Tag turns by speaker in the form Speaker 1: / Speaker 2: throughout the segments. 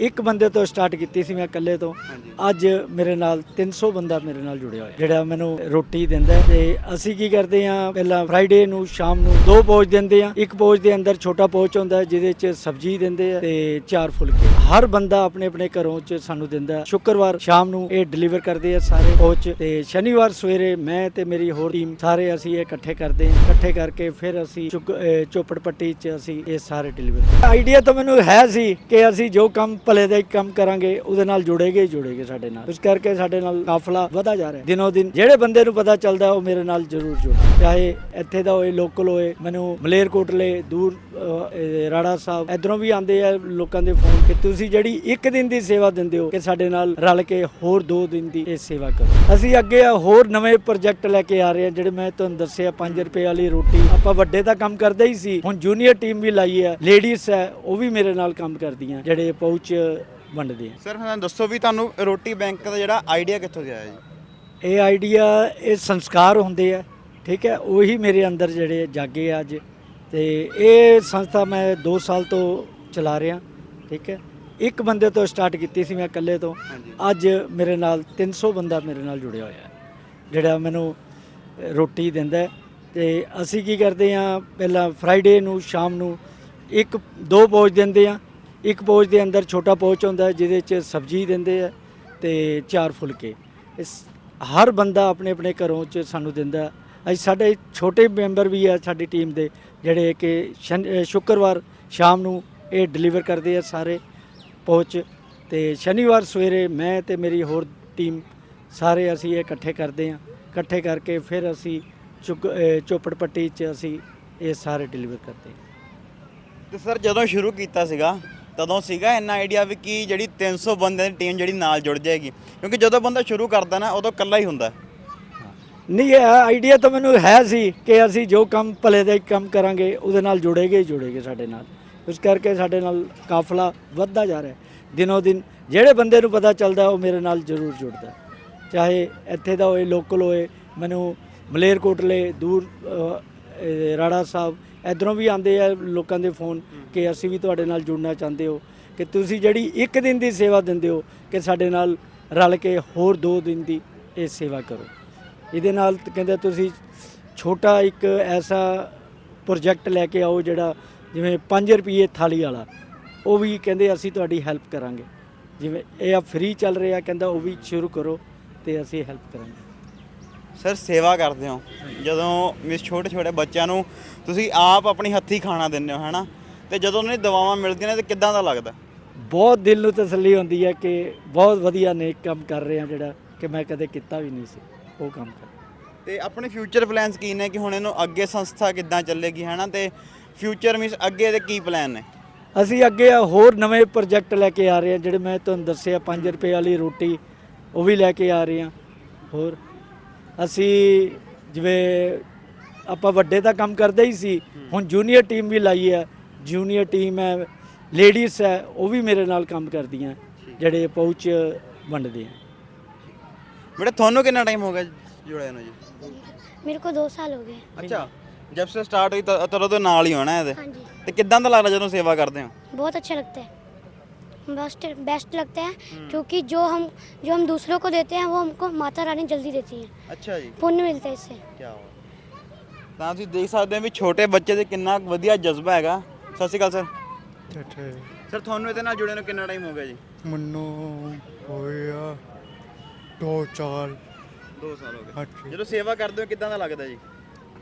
Speaker 1: ਇੱਕ ਬੰਦੇ ਤੋਂ ਸਟਾਰਟ ਕੀਤੀ ਸੀ ਮੈਂ ਇਕੱਲੇ ਤੋਂ। ਅੱਜ ਮੇਰੇ ਨਾਲ 300 ਬੰਦਾ ਮੇਰੇ ਨਾਲ ਜੁੜਿਆ ਹੋਇਆ। ਜਿਹੜਾ ਮੈਨੂੰ ਰੋਟੀ ਦਿੰਦਾ ਹੈ ਤੇ ਅਸੀਂ ਕੀ ਕਰਦੇ ਆ ਪਹਿਲਾਂ ਫਰਾਈਡੇ ਨੂੰ ਸ਼ਾਮ ਨੂੰ ਦੋ ਪੋਚ ਦਿੰਦੇ ਆ ਇੱਕ ਪੋਚ ਦੇ ਅੰਦਰ ਛੋਟਾ ਪੋਚ ਹੁੰਦਾ ਹੈ ਜਿਹਦੇ ਚ ਸਬਜ਼ੀ ਦਿੰਦੇ ਆ ਤੇ ਚਾਰ ਫੁਲਕੇ। ਹਰ ਬੰਦਾ ਆਪਣੇ ਆਪਣੇ ਘਰੋਂ ਚ ਸਾਨੂੰ ਦਿੰਦਾ ਹੈ। ਸ਼ੁੱਕਰਵਾਰ ਸ਼ਾਮ ਨੂੰ ਇਹ ਡਿਲੀਵਰ ਕਰਦੇ ਆ ਸਾਰੇ ਪੋਚ ਤੇ ਸ਼ਨੀਵਾਰ ਸਵੇਰੇ ਮੈਂ ਤੇ ਮੇਰੀ ਹੋਰ ਟੀਮ ਸਾਰੇ ਅਸੀਂ ਇਹ ਇਕੱਠੇ ਕਰਦੇ ਹਾਂ। ਇਕੱਠੇ ਕਰਕੇ ਫਿਰ ਅਸੀਂ ਚੁੱਕ- ਅਹ ਚੋਪੜ ਪੱਟੀ ਚ ਅਸੀਂ ਇਹ ਸਾਰੇ ਡਿਲੀਵਰ ਆਈਡੀਆ ਤਾਂ ਮੈਨੂੰ ਹੈ ਸੀ ਕਿ ਅਸੀਂ ਜੋ ਕੰਮ ਭਲੇ ਦਾ ਹੀ ਕੰਮ ਕਰਾਂਗੇ, ਉਹਦੇ ਨਾਲ ਜੁੜੇਗੇ ਹੀ ਜੁੜੇਗੇ ਸਾਡੇ ਨਾਲ। ਇਸ ਕਰਕੇ ਸਾਡੇ ਨਾਲ ਕਾਫਲਾ ਵਧਾ ਜਾ ਰਿਹਾ। ਦਿਨੋ ਦਿਨ ਜਿਹੜੇ ਬੰਦੇ ਨੂੰ ਪਤਾ ਚੱਲਦਾ, ਉਹ ਮੇਰੇ ਨਾਲ ਜ਼ਰੂਰ ਜੁੜ। ਚਾਹੇ ਇੱਥੇ ਦਾ ਹੋਏ ਲੋਕਲ ਹੋਏ, ਮੈਨੂੰ ਮਲੇਰਕੋਟਲੇ, ਦੂਰ ਰਾੜਾ ਸਾਹਿਬ, ਇਧਰੋਂ ਵੀ ਆਉਂਦੇ ਆ ਲੋਕਾਂ ਦੇ ਫੋਨ ਕਿ ਤੁਸੀਂ ਜਿਹੜੀ ਇੱਕ ਦਿਨ ਦੀ ਸੇਵਾ ਦਿੰਦੇ ਹੋ, ਕਿ ਸਾਡੇ ਨਾਲ ਰਲ ਕੇ ਹੋਰ ਦੋ ਦਿਨ ਦੀ ਇਹ ਸੇਵਾ ਕਰੋ। ਅਸੀਂ ਅੱਗੇ ਹੋਰ ਨਵੇਂ ਪ੍ਰੋਜੈਕਟ ਲੈ ਕੇ ਆ ਰਹੇ ਹਾਂ, ਜਿਹੜੇ ਮੈਂ ਤੁਹਾਨੂੰ ਦੱਸਿਆ 5 ਰੁਪਏ ਵਾਲੀ ਰੋਟੀ। ਆਪਾਂ ਵੱਡੇ ਦਾ ਕੰਮ ਕਰਦੇ ਹੀ ਸੀ, ਹੁਣ ਜੂਨੀਅਰ ਟੀਮ ਵੀ ਲਾਈ ਹੈ ਲੇਡੀਜ਼ ਹੈ, ਉਹ ਵੀ ਮੇਰੇ ਨਾਲ ਕੰਮ ਕਰਦੀਆਂ, ਜਿਹੜੇ ਪਹੁੰਚ ਵੰਡਦੇ ਆ।
Speaker 2: ਸਰ ਹੁਣ ਦੱਸੋ ਵੀ ਤੁਹਾਨੂੰ ਰੋਟੀ ਬੈਂਕ ਦਾ ਜਿਹੜਾ ਆਈਡੀਆ ਕਿੱਥੋਂ ਆਇਆ ਜੀ?
Speaker 1: ਇਹ ਆਈਡੀਆ ਇਹ ਸੰਸਕਾਰ ਹੁੰਦੇ ਆ ਠੀਕ ਹੈ? ਉਹੀ ਮੇਰੇ ਅੰਦਰ ਜਿਹੜੇ ਜਾਗੇ ਆ ਅੱਜ। ਤੇ ਇਹ ਸੰਸਥਾ ਮੈਂ 2 ਸਾਲ ਤੋਂ ਚਲਾ ਰਿਹਾ ਠੀਕ ਹੈ? ਇੱਕ ਬੰਦੇ ਤੋਂ ਸਟਾਰਟ ਕੀਤੀ ਸੀ ਮੈਂ ਇਕੱਲੇ ਤੋਂ।
Speaker 2: ਹਾਂਜੀ।
Speaker 1: ਅੱਜ ਮੇਰੇ ਨਾਲ 300 ਬੰਦਾ ਮੇਰੇ ਨਾਲ ਜੁੜਿਆ ਹੋਇਆ ਹੈ ਜਿਹੜਾ ਮੈਨੂੰ ਅ, ਰੋਟੀ ਦਿੰਦਾ ਹੈ। ਤੇ ਅਸੀਂ ਕੀ ਕਰਦੇ ਆ ਪਹਿਲਾਂ ਫਰਾਈਡੇ ਨੂੰ ਸ਼ਾਮ ਨੂੰ ਇੱਕ ਦੋ ਪੋਚ ਦਿੰਦੇ ਆ ਇੱਕ ਪੋਚ ਦੇ ਅੰਦਰ ਛੋਟਾ ਪੋਚ ਹੁੰਦਾ ਜਿਹਦੇ ਚ ਸਬਜ਼ੀ ਦਿੰਦੇ ਆ ਤੇ ਚਾਰ ਫੁਲਕੇ। ਇਸ ਹਰ ਬੰਦਾ ਆਪਣੇ ਆਪਣੇ ਘਰੋਂ ਚ ਸਾਨੂੰ ਦਿੰਦਾ ਅਸੀਂ ਸਾਡੇ ਛੋਟੇ ਮੈਂਬਰ ਵੀ ਆ ਸਾਡੀ ਟੀਮ ਦੇ, ਜਿਹੜੇ ਕਿ ਸ਼ਨ- ਸ਼ੁੱਕਰਵਾਰ ਸ਼ਾਮ ਨੂੰ ਇਹ ਡਿਲੀਵਰ ਕਰਦੇ ਆ ਸਾਰੇ ਪਹੁੰਚ ਤੇ ਸ਼ਨੀਵਾਰ ਸਵੇਰੇ ਮੈਂ ਤੇ ਮੇਰੀ ਹੋਰ ਟੀਮ ਸਾਰੇ ਅਸੀਂ ਇਹ ਇਕੱਠੇ ਕਰਦੇ ਹਾਂ ਇਕੱਠੇ ਕਰਕੇ ਫਿਰ ਅਸੀਂ ਚੁੱਕ ਚੋਪੜ ਪੱਟੀ 'ਚ ਅਸੀਂ ਇਹ ਸਾਰੇ ਡਿਲੀਵਰ ਕਰਦੇ
Speaker 2: ਤੇ ਸਰ ਜਦੋਂ ਸ਼ੁਰੂ ਕੀਤਾ ਸੀਗਾ ਤਦੋਂ ਸੀਗਾ ਇੰਨਾ ਆਈਡੀਆ ਵੀ ਕਿ ਜਿਹੜੀ 300 ਬੰਦਿਆਂ ਦੀ ਟੀਮ ਜਿਹੜੀ ਨਾਲ ਜੁੜ ਜਾਏਗੀ। ਕਿਉਂਕਿ ਜਦੋਂ ਬੰਦਾ ਸ਼ੁਰੂ ਕਰਦਾ ਨਾ, ਉਦੋਂ ਇਕੱਲਾ ਹੀ ਹੁੰਦਾ।
Speaker 1: ਨਹੀਂ, ਇਹ ਆਈਡੀਆ ਤਾਂ ਮੈਨੂੰ ਹੈ ਸੀ ਕਿ ਅਸੀਂ ਜੋ ਕੰਮ ਭਲੇ ਦਾ ਹੀ ਕੰਮ ਕਰਾਂਗੇ, ਉਹਦੇ ਨਾਲ ਜੁੜੇਗੇ ਹੀ ਜੁੜੇਗੇ ਸਾਡੇ ਨਾਲ। ਇਸ ਕਰਕੇ ਸਾਡੇ ਨਾਲ ਕਾਫਲਾ ਵੱਧਦਾ ਜਾ ਰਿਹਾ। ਦਿਨੋ ਦਿਨ ਜਿਹੜੇ ਬੰਦੇ ਨੂੰ ਪਤਾ ਚੱਲਦਾ, ਉਹ ਮੇਰੇ ਨਾਲ ਜ਼ਰੂਰ ਜੁੜਦਾ। ਚਾਹੇ ਇੱਥੇ ਦਾ ਹੋਏ ਲੋਕਲ ਹੋਏ, ਮੈਨੂੰ ਮਲੇਰਕੋਟਲੇ, ਦੂਰ ਰਾੜਾ ਸਾਹਿਬ ਇਧਰੋਂ ਵੀ ਆਉਂਦੇ ਆ ਲੋਕਾਂ ਦੇ ਫੋਨ ਕਿ ਅਸੀਂ ਵੀ ਤੁਹਾਡੇ ਨਾਲ ਜੁੜਨਾ ਚਾਹੁੰਦੇ ਹੋ ਕਿ ਤੁਸੀਂ ਜਿਹੜੀ ਇੱਕ ਦਿਨ ਦੀ ਸੇਵਾ ਦਿੰਦੇ ਹੋ ਕਿ ਸਾਡੇ ਨਾਲ ਰਲ ਕੇ ਹੋਰ ਦੋ ਦਿਨ ਦੀ ਇਹ ਸੇਵਾ ਕਰੋ। ਇਹਦੇ ਨਾਲ ਕਹਿੰਦੇ ਤੁਸੀਂ ਛੋਟਾ ਇੱਕ ਐਸਾ ਪ੍ਰੋਜੈਕਟ ਲੈ ਕੇ ਆਓ ਜਿਹੜਾ ਜਿਵੇਂ 5 ਰੁਪਏ ਥਾਲੀ ਵਾਲਾ ਉਹ ਵੀ ਕਹਿੰਦੇ ਅਸੀਂ ਤੁਹਾਡੀ ਹੈਲਪ ਕਰਾਂਗੇ। ਜਿਵੇਂ ਇਹ ਆ ਫ੍ਰੀ ਚੱਲ ਰਿਹਾ ਕਹਿੰਦਾ ਉਹ ਵੀ ਸ਼ੁਰੂ ਕਰੋ ਤੇ ਅਸੀਂ ਹੈਲਪ ਕਰਾਂਗੇ।
Speaker 2: ਸਰ ਸੇਵਾ ਕਰਦੇ ਹੋ। ਜਦੋਂ ਮਿਸ ਛੋਟੇ ਛੋਟੇ ਬੱਚਿਆਂ ਨੂੰ ਤੁਸੀਂ ਆਪ ਆਪਣੀ ਹੱਥੀ ਖਾਣਾ ਦਿੰਦੇ ਹੋ ਹੈਨਾ? ਤੇ ਜਦੋਂ ਉਹਨਾਂ ਦੀ ਦਵਾਵਾਂ ਮਿਲਦੀਆਂ ਨੇ ਤੇ ਕਿੱਦਾਂ ਦਾ ਲੱਗਦਾ?
Speaker 1: ਬਹੁਤ ਦਿਲ ਨੂੰ ਤਸੱਲੀ ਹੁੰਦੀ ਹੈ ਕਿ ਬਹੁਤ ਵਧੀਆ ਨੇਕ ਕੰਮ ਕਰ ਰਹੇ ਆ ਜਿਹੜਾ ਕਿ ਮੈਂ ਕਦੇ ਕੀਤਾ ਵੀ ਨਹੀਂ ਸੀ। ਉਹ ਕੰਮ ਕਰ
Speaker 2: ਤੇ ਆਪਣੇ ਫਿਊਚਰ ਪਲਾਨਸ ਕੀ ਨੇ ਕਿ ਹੁਣ ਇਹਨੂੰ ਅੱਗੇ ਸੰਸਥਾ ਕਿੱਦਾਂ ਚੱਲੇਗੀ ਹੈਨਾ? ਤੇ ਫਿਊਚਰ ਮੀਨਸ ਅੱਗੇ ਦੇ ਕੀ ਪਲਾਨ ਨੇ?
Speaker 1: ਅਸੀਂ ਅੱਗੇ ਹੋਰ ਨਵੇਂ ਪ੍ਰੋਜੈਕਟ ਲੈ ਕੇ ਆ ਰਹੇ ਹਾਂ ਜਿਹੜੇ ਮੈਂ ਤੁਹਾਨੂੰ ਦੱਸਿਆ 5 ਰੁਪਏ ਵਾਲੀ ਰੋਟੀ ਉਹ ਵੀ ਲੈ ਕੇ ਆ ਰਹੇ ਹਾਂ ਹੋਰ? ਅਸੀਂ ਜਿਵੇਂ ਆਪਾਂ ਵੱਡੇ ਤਾਂ ਕੰਮ ਕਰਦੇ ਹੀ ਸੀ ਹੁਣ ਜੂਨੀਅਰ ਟੀਮ ਵੀ ਲਾਈ ਹੈ ਜੂਨੀਅਰ ਟੀਮ ਹੈ ਲੇਡੀਜ਼ ਹੈ ਉਹ ਵੀ ਮੇਰੇ ਨਾਲ ਕੰਮ ਕਰਦੀਆਂ ਜਿਹੜੇ ਪਹੁੰਚ ਵੰਡਦੇ ਆ।
Speaker 2: ਬੇਟਾ ਤੁਹਾਨੂੰ ਕਿੰਨਾ ਟਾਈਮ ਹੋ ਗਿਆ ਜੁੜਿਆ ਨੂੰ ਜੀ?
Speaker 3: ਮੇਰੇ ਕੋ 2 ਸਾਲ ਹੋ ਗਏ।
Speaker 2: ਅੱਛਾ ਜਦ ਸੇ ਸਟਾਰਟ ਹੋਈ ਤਾਂ ਤਦੋਂ ਤੋਂ ਨਾਲ ਹੀ ਹੋਣਾ ਇਹਦੇ।
Speaker 3: ਹਾਂਜੀ।
Speaker 2: ਤੇ ਕਿਦਾਂ ਦਾ ਲੱਗਦਾ ਜਦੋਂ ਸੇਵਾ ਕਰਦੇ ਹੋ?
Speaker 3: ਬਹੁਤ ਅੱਛਾ ਲੱਗਦਾ ਹੈ। बेस्ट बेस्ट लगता है क्योंकि जो हम जो हम दूसरों को देते हैं वो हमको माता रानी जल्दी देती है
Speaker 2: ਅੱਛਾ ਜੀ
Speaker 3: पुण्य मिलता है इससे
Speaker 2: ਕੀ ਤਾਂ ਤੁਸੀਂ ਦੇਖ ਸਕਦੇ ਹੋ ਵੀ ਛੋਟੇ ਬੱਚੇ ਦੇ ਕਿੰਨਾ ਕੁ ਵਧੀਆ ਜਜ਼ਬਾ ਹੈਗਾ ਸਤਿ ਸ਼੍ਰੀ ਅਕਾਲ ਸਰ
Speaker 4: ਇੱਥੇ
Speaker 2: ਸਰ ਤੁਹਾਨੂੰ ਇਹਦੇ ਨਾਲ ਜੁੜੇ ਨੂੰ ਕਿੰਨਾ ਟਾਈਮ ਹੋ ਗਿਆ ਜੀ
Speaker 4: ਮੈਨੂੰ ਹੋਇਆ ਦੋ ਚਾਰ
Speaker 2: 2 ਸਾਲ ਹੋ ਗਏ
Speaker 4: ਹਾਂਜੀ
Speaker 2: ਜਦੋਂ ਸੇਵਾ ਕਰਦੇ ਹੋ ਕਿੱਦਾਂ ਦਾ ਲੱਗਦਾ ਜੀ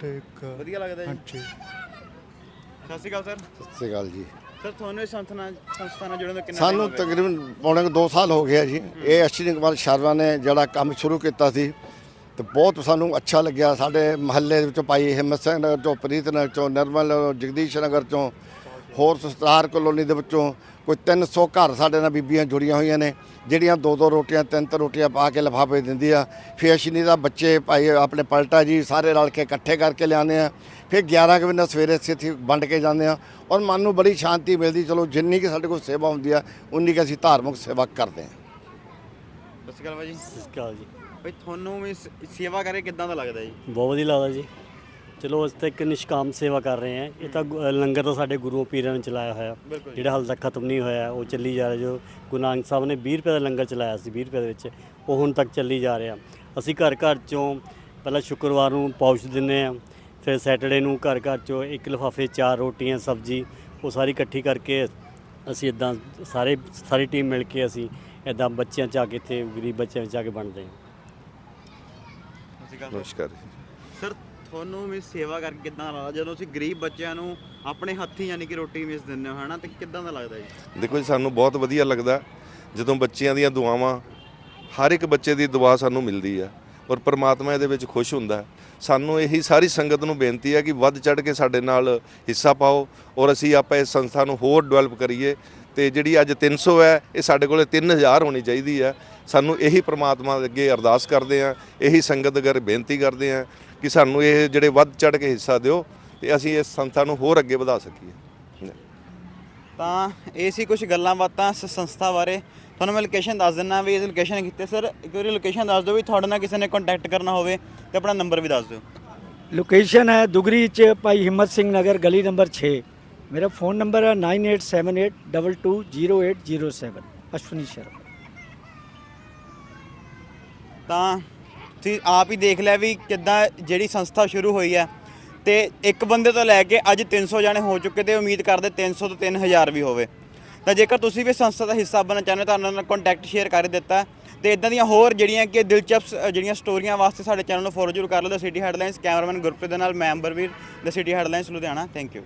Speaker 4: ਠੀਕ
Speaker 2: ਵਧੀਆ ਲੱਗਦਾ ਜੀ
Speaker 4: ਹਾਂਜੀ
Speaker 2: ਸਤਿ ਸ਼੍ਰੀ ਅਕਾਲ ਸਰ
Speaker 5: ਸਤਿ ਸ਼੍ਰੀ ਅਕਾਲ ਜੀ
Speaker 2: ਸਰ ਤੁਹਾਨੂੰ ਇਸ ਸੰਸਥਾ ਨਾਲ ਸੰਸਥਾ ਨਾਲ ਜੁੜਨ ਦਾ ਕਿੰਨਾ
Speaker 5: ਸਾਨੂੰ
Speaker 2: ਗਿਆ?
Speaker 5: ਤਕਰੀਬਨ ਪੌਣੇ 2 ਸਾਲ ਹੋ ਗਏ ਆ ਜੀ। ਇਹ ਅਸ਼ਵਨੀ ਕੁਮਾਰ ਸ਼ਰਮਾ ਨੇ ਜਿਹੜਾ ਕੰਮ ਸ਼ੁਰੂ ਕੀਤਾ ਸੀ ਤੇ ਬਹੁਤ ਸਾਨੂੰ ਅੱਛਾ ਲੱਗਿਆ। ਸਾਡੇ ਮਹੱਲੇ ਦੇ ਵਿੱਚੋਂ ਭਾਈ ਹਿੰਮਤ ਸਿੰਘ ਨਗਰ ਚੋਂ ਪ੍ਰੀਤ ਨਗਰ ਚੋਂ ਨਰਮਲ ਜਗਦੀਸ਼ ਨਗਰ ਚੋਂ ਹੋਰ ਸਤਾਰ ਕਲੋਨੀ ਦੇ ਵਿੱਚੋਂ ਕੋਈ 300 ਘਰ ਸਾਡੇ ਨਾਲ ਬੀਬੀਆਂ ਜੁੜੀਆਂ ਹੋਈਆਂ ਨੇ ਜਿਹੜੀਆਂ ਦੋ ਦੋ ਰੋਟੀਆਂ ਤਿੰਨ ਤਿੰਨ ਰੋਟੀਆਂ ਪਾ ਕੇ ਲਿਫਾਫੇ ਦਿੰਦੀ ਆ। ਫਿਰ ਅਸ਼ਵਨੀ ਦਾ ਬੱਚੇ ਭਾਈ ਆਪਣੇ ਪਲਟਾ ਜੀ ਸਾਰੇ ਰਲ ਕੇ ਇਕੱਠੇ ਕਰਕੇ ਲਿਆਉਂਦੇ ਆ। ਫਿਰ 11 ਕੁ ਵਜੇ ਸਵੇਰੇ ਅਸੀਂ ਇੱਥੇ ਵੰਡ ਕੇ ਜਾਂਦੇ ਆ ਔਰ ਮਨ ਨੂੰ ਬੜੀ ਸ਼ਾਂਤੀ ਮਿਲਦੀ ਚਲੋ ਜਿੰਨੀ ਕਿ ਸਾਡੇ ਕੋਲ ਸੇਵਾ ਹੁੰਦੀ ਆ ਉਨੀ ਕਿ ਅਸੀਂ ਧਾਰਮਿਕ ਸੇਵਾ ਕਰਦੇ ਆ।
Speaker 2: ਸਤਿ ਸ਼੍ਰੀ ਅਕਾਲ ਭਾਜੀ
Speaker 6: ਸਤਿ ਸ਼੍ਰੀ ਅਕਾਲ ਜੀ।
Speaker 2: ਭਾਈ ਤੁਹਾਨੂੰ ਵੀ ਸ- ਸੇਵਾ ਕਰੇ ਕਿੱਦਾਂ ਦਾ ਲੱਗਦਾ ਜੀ?
Speaker 6: ਬਹੁਤ ਵਧੀਆ ਲੱਗਦਾ ਜੀ। ਚਲੋ ਅਸੀਂ ਤਾਂ ਇੱਕ ਨਿਸ਼ਕਾਮ ਸੇਵਾ ਕਰ ਰਹੇ ਹਾਂ। ਇਹ ਤਾਂ ਗੁ- ਲੰਗਰ ਤਾਂ ਸਾਡੇ ਗੁਰੂਆਂ ਪੀਰਾਂ ਨੇ ਚਲਾਇਆ ਹੋਇਆ। ਜਿਹੜਾ ਹਾਲੇ ਤੱਕ ਖਤਮ ਨਹੀਂ ਹੋਇਆ ਉਹ ਚੱਲੀ ਜਾ ਰਿਹਾ। ਜੋ ਗੁਰੂ ਨਾਨਕ ਸਾਹਿਬ ਨੇ 20 ਰੁਪਏ ਦਾ ਲੰਗਰ ਚਲਾਇਆ ਸੀ 20 ਰੁਪਏ ਦੇ ਵਿੱਚ ਉਹ ਹੁਣ ਤੱਕ ਚੱਲੀ ਜਾ ਰਿਹਾ। ਅਸੀਂ ਘਰ ਘਰ ਚੋਂ ਪਹਿਲਾਂ ਸ਼ੁੱਕਰਵਾਰ ਨੂੰ ਪੌਸ਼ ਦਿੰਦੇ ਆ ਫਿਰ ਸੈਟਰਡੇ ਨੂੰ ਘਰ ਘਰ ਚੋਂ ਇੱਕ ਲਿਫਾਫੇ ਚਾਰ ਰੋਟੀਆਂ ਸਬਜ਼ੀ ਉਹ ਸਾਰੀ ਇਕੱਠੀ ਕਰਕੇ ਅਸੀਂ ਇਦਾਂ ਸਾਰੇ ਸਾਰੀ ਟੀਮ ਮਿਲ ਕੇ ਅਸੀਂ ਇਦਾਂ ਬੱਚਿਆਂ ਚ ਆ ਕੇ ਇੱਥੇ ਗਰੀਬ ਬੱਚਿਆਂ ਵਿੱਚ ਆ ਕੇ ਬਣਦੇ ਹਾਂ।
Speaker 7: ਨਮਸਕਾਰ
Speaker 2: ਸਰ ਤੁਹਾਨੂੰ ਵੀ ਸੇਵਾ ਕਰਕੇ ਕਿੱਦਾਂ ਲੱਗਦਾ? ਜਦੋਂ ਤੁਸੀਂ ਗਰੀਬ ਬੱਚਿਆਂ ਨੂੰ ਆਪਣੇ ਹੱਥੀਂ ਯਾਨੀ ਕਿ ਰੋਟੀ ਮਿਸ ਦਿੰਦੇ ਹੋ, ਹਨਾ, ਤੇ ਕਿੱਦਾਂ ਦਾ ਲੱਗਦਾ ਜੀ?
Speaker 7: ਦੇਖੋ ਜੀ, ਸਾਨੂੰ ਬਹੁਤ ਵਧੀਆ ਲੱਗਦਾ ਜਦੋਂ ਬੱਚਿਆਂ ਦੀਆਂ ਦੁਆਵਾਂ, ਹਰ ਇੱਕ ਬੱਚੇ ਦੀ ਦੁਆ ਸਾਨੂੰ ਮਿਲਦੀ ਆ ਔਰ ਪਰਮਾਤਮਾ ਇਹਦੇ ਵਿੱਚ ਖੁਸ਼ ਹੁੰਦਾ ਸਾਨੂੰ ਇਹੀ ਸਾਰੀ ਸੰਗਤ ਨੂੰ ਬੇਨਤੀ ਹੈ ਕਿ ਵੱਧ ਚੜ ਕੇ ਸਾਡੇ ਨਾਲ ਹਿੱਸਾ ਪਾਓ ਔਰ ਅਸੀਂ ਆਪਾਂ ਇਸ ਸੰਸਥਾ ਨੂੰ ਹੋਰ ਡਿਵੈਲਪ ਕਰੀਏ ਤੇ ਜਿਹੜੀ ਅੱਜ 300 ਹੈ, ਇਹ ਸਾਡੇ ਕੋਲੇ 3000 ਹੋਣੀ ਚਾਹੀਦੀ ਹੈ। ਸਾਨੂੰ ਇਹੀ ਪ੍ਰਮਾਤਮਾ ਅੱਗੇ ਅਰਦਾਸ ਕਰਦੇ ਆ ਇਹੀ ਸੰਗਤ ਅਗਰ ਬੇਨਤੀ ਕਰਦੇ ਆ ਕਿ ਸਾਨੂੰ ਇਹ ਜਿਹੜੇ ਵੱਧ ਚੜ ਕੇ ਹਿੱਸਾ ਦਿਓ ਤੇ ਅਸੀਂ ਇਸ ਸੰਸਥਾ ਨੂੰ ਹੋਰ ਅੱਗੇ ਵਧਾ ਸਕੀਏ।
Speaker 2: ਤਾਂ ਇਹ ਸੀ ਕੁਝ ਗੱਲਾਂ ਬਾਤਾਂ ਇਸ ਸੰਸਥਾ ਬਾਰੇ। ਤੁਹਾਨੂੰ ਮੈਂ ਲੋਕੇਸ਼ਨ ਦੱਸ ਦਿੰਨਾ ਵੀ ਇਸ ਲੋਕੇਸ਼ਨ ਕਿੱਥੇ ਸਰ। ਇੱਕ ਵਾਰੀ ਲੋਕੇਸ਼ਨ ਦੱਸ ਦਿਓ ਵੀ ਤੁਹਾਡੇ ਨਾਲ ਕਿਸੇ ਨੇ ਕੰਟੈਕਟ ਕਰਨਾ ਹੋਵੇ ਤੇ ਆਪਣਾ ਨੰਬਰ ਵੀ ਦੱਸ ਦਿਓ।
Speaker 1: ਲੋਕੇਸ਼ਨ ਹੈ ਦੁਗਰੀ ਚ ਭਾਈ ਹਿੰਮਤ ਸਿੰਘ ਨਗਰ ਗਲੀ ਨੰਬਰ 6 ਮੇਰਾ ਫੋਨ ਨੰਬਰ ਹੈ 9878220807 ਅਸ਼ਵਨੀ ਸ਼ਰਮਾ।
Speaker 2: ਤਾਂ ਤੁਸੀਂ ਆਪ ਹੀ ਦੇਖ ਲਿਆ ਵੀ ਕਿੱਦਾਂ ਜਿਹੜੀ ਸੰਸਥਾ ਸ਼ੁਰੂ ਹੋਈ ਹੈ ਤੇ ਇੱਕ ਬੰਦੇ ਤੋਂ ਲੈ ਕੇ ਅੱਜ 300 ਜਾਣੇ ਹੋ ਚੁੱਕੇ ਤੇ ਉਮੀਦ ਕਰਦੇ 300 ਤੋਂ 3000 ਵੀ ਹੋਵੇ। ਤਾਂ ਜੇਕਰ ਤੁਸੀਂ ਵੀ ਸੰਸਥਾ ਦਾ ਹਿੱਸਾ ਬਣਨਾ ਚਾਹੁੰਦੇ ਹੋ, ਤਾਂ ਉਹਨਾਂ ਨਾਲ ਕੰਟੈਕਟ ਸ਼ੇਅਰ ਕਰ ਦਿੱਤਾ। ਹੈ। ਤੇ ਇਦਾਂ ਦੀਆਂ ਹੋਰ ਜਿਹੜੀਆਂ ਕਿ ਦਿਲਚਸਪ ਜਿਹੜੀਆਂ ਸਟੋਰੀਆਂ ਵਾਸਤੇ ਸਾਡੇ ਚੈਨਲ ਨੂੰ ਫੋਲੋ ਜ਼ਰੂਰ ਕਰ ਲਓ the city headlines cameraman Gurpreet ਦੇ ਨਾਲ, ਮੈਂ Ambarveer the city headlines Ludhiana. Thank you